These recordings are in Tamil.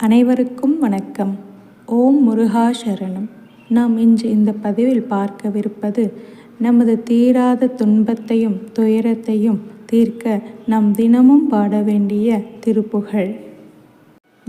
அனைவருக்கும் வணக்கம். ஓம் முருகா சரணம். நாம் இன்று இந்த பதிவில் பார்க்கவிருப்பது நமது தீராத துன்பத்தையும் துயரத்தையும் தீர்க்க நாம் தினமும் பாட வேண்டிய திருப்புகழ்.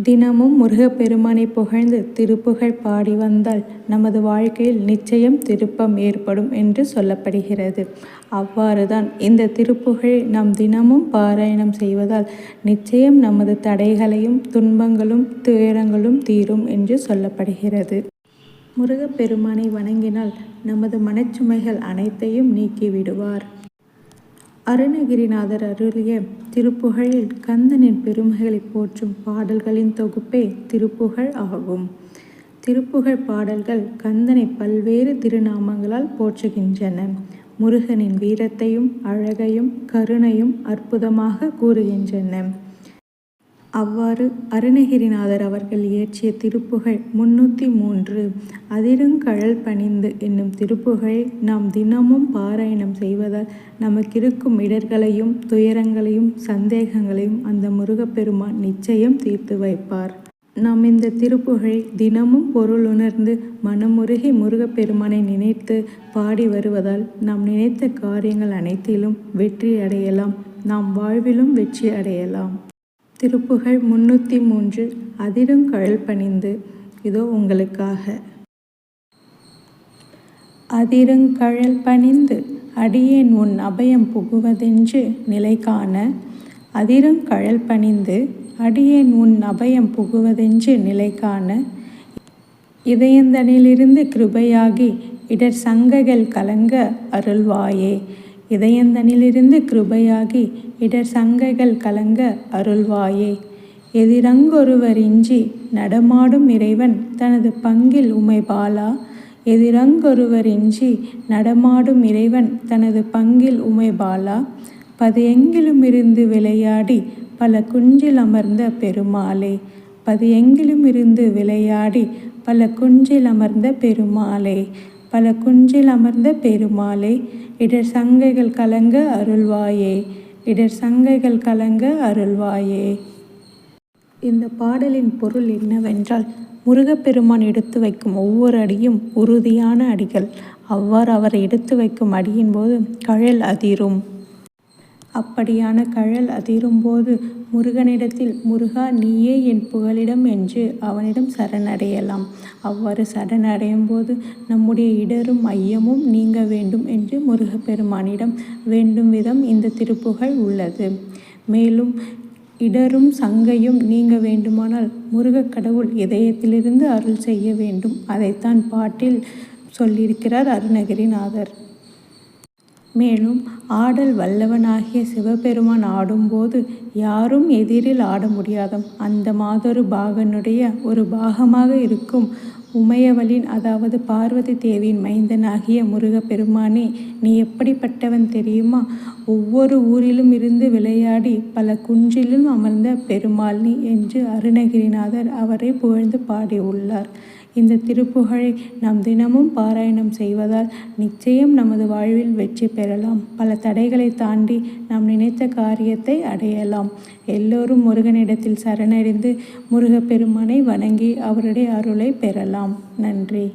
தினமும் முருகப்பெருமானை புகழ்ந்து திருப்புகழ் பாடி வந்தால் நமது வாழ்க்கையில் நிச்சயம் திருப்பம் ஏற்படும் என்று சொல்லப்படுகிறது. அவ்வாறுதான் இந்த திருப்புகழை நாம் தினமும் பாராயணம் செய்வதால் நிச்சயம் நமது தடைகளையும் துன்பங்களும் துயரங்களும் தீரும் என்று சொல்லப்படுகிறது. முருகப்பெருமானை வணங்கினால் நமது மனச்சுமைகள் அனைத்தையும் நீக்கிவிடுவார் அருணகிரிநாதர் அருளிய திருப்புகழில் கந்தனின் பெருமைகளை போற்றும் பாடல்களின் தொகுப்பே திருப்புகழ் ஆகும். திருப்புகழ் பாடல்கள் கந்தனை பல்வேறு திருநாமங்களால் போற்றுகின்றன. முருகனின் வீரத்தையும் அழகையும் கருணையும் அற்புதமாக கூறுகின்றன. அவ்வாறு அருணகிரிநாதர் அவர்கள் இயற்றிய திருப்புகழ் முன்னூற்றி மூன்று. அதிருங்கழல் பணிந்து என்னும் திருப்புகழை நாம் தினமும் பாராயணம் செய்வதால் நமக்கிருக்கும் இடர்களையும் துயரங்களையும் சந்தேகங்களையும் அந்த முருகப்பெருமான் நிச்சயம் தீர்த்து வைப்பார். நாம் இந்த திருப்புகழை தினமும் பொருள் உணர்ந்து மனமுருகி முருகப்பெருமானை நினைத்து பாடி வருவதால் நாம் நினைத்த காரியங்கள் அனைத்திலும் வெற்றி அடையலாம். நாம் வாழ்விலும் வெற்றி அடையலாம். திருப்புகழ் முன்னூற்றி மூன்று அதிருங்கழல் பணிந்து இதோ உங்களுக்காக. அதிருங்கழல் பணிந்து அடியேன் உன் அபயம் புகுவதென்று நிலை காண அதிருங்கழல் பணிந்து அடியேன் உன் அபயம் புகுவதென்று நிலை காண இதயந்தனிலிருந்து கிருபையாகி இடர் சங்ககள் கலங்க அருள்வாயே. இதயந்தனிலிருந்து கிருபையாகி இடர் சங்கைகள் கலங்க அருள்வாயே. எதிரங்கொருவரின்றி நடமாடும் இறைவன் தனது பங்கில் உமை பாலா எதிரங்கொருவரின்றி நடமாடும் இறைவன் தனது பங்கில் உமை பாலா பதியெங்கிலுமிருந்து விளையாடி பல குஞ்சில் அமர்ந்த பெருமாளே. பதியெங்கிலுமிருந்து விளையாடி பல குஞ்சில் அமர்ந்த பெருமாளே. பல குஞ்சில் அமர்ந்த பெருமாளே இடர் சங்கைகள் கலங்க அருள்வாயே. இடர் சங்கைகள் கலங்க அருள்வாயே. இந்த பாடலின் பொருள் என்னவென்றால் முருகப்பெருமான் எடுத்து வைக்கும் ஒவ்வொரு அடியும் உறுதியான அடிகள். அவ்வாறு அவர் எடுத்து வைக்கும் அடியின் போது கழல் அதிரும். அப்படியான கழல் அதிரும்போது முருகனிடத்தில் முருகா நீயே என் புகலிடம் என்று அவனிடம் சரணடையலாம். அவ்வாறு சரணடையும் போது நம்முடைய இடரும் ஐயமும் நீங்க வேண்டும் என்று முருகப்பெருமானிடம் வேண்டும் விதம் இந்த திருப்புகழ் உள்ளது. மேலும் இடரும் சங்கையும் நீங்க வேண்டுமானால் முருகக் கடவுள் இதயத்திலிருந்து அருள் செய்ய வேண்டும் அதைத்தான் பாட்டில் சொல்லியிருக்கிறார் அருணகிரிநாதர். மேலும் ஆடல் வல்லவனாகிய சிவபெருமான் ஆடும்போது யாரும் எதிரில் ஆட முடியாத அந்த மாதொரு பாகனுடைய ஒரு பாகமாக இருக்கும் உமையவளின் அதாவது பார்வதி தேவியின் மைந்தனாகிய முருகப்பெருமானே நீ எப்படிப்பட்டவன் தெரியுமா? ஒவ்வொரு ஊரிலும் இருந்து விளையாடி பல குன்றிலும் அமர்ந்த பெருமாள் நீ என்று அருணகிரிநாதர் அவரை புகழ்ந்து பாடியுள்ளார். இந்த திருப்புகழை நாம் தினமும் பாராயணம் செய்வதால் நிச்சயம் நமது வாழ்வில் வெற்றி பெறலாம். பல தடைகளை தாண்டி நாம் நினைத்த காரியத்தை அடையலாம். எல்லோரும் முருகனிடத்தில் சரணடைந்து முருகப்பெருமானை வணங்கி அவருடைய அருளை பெறலாம். நன்றி.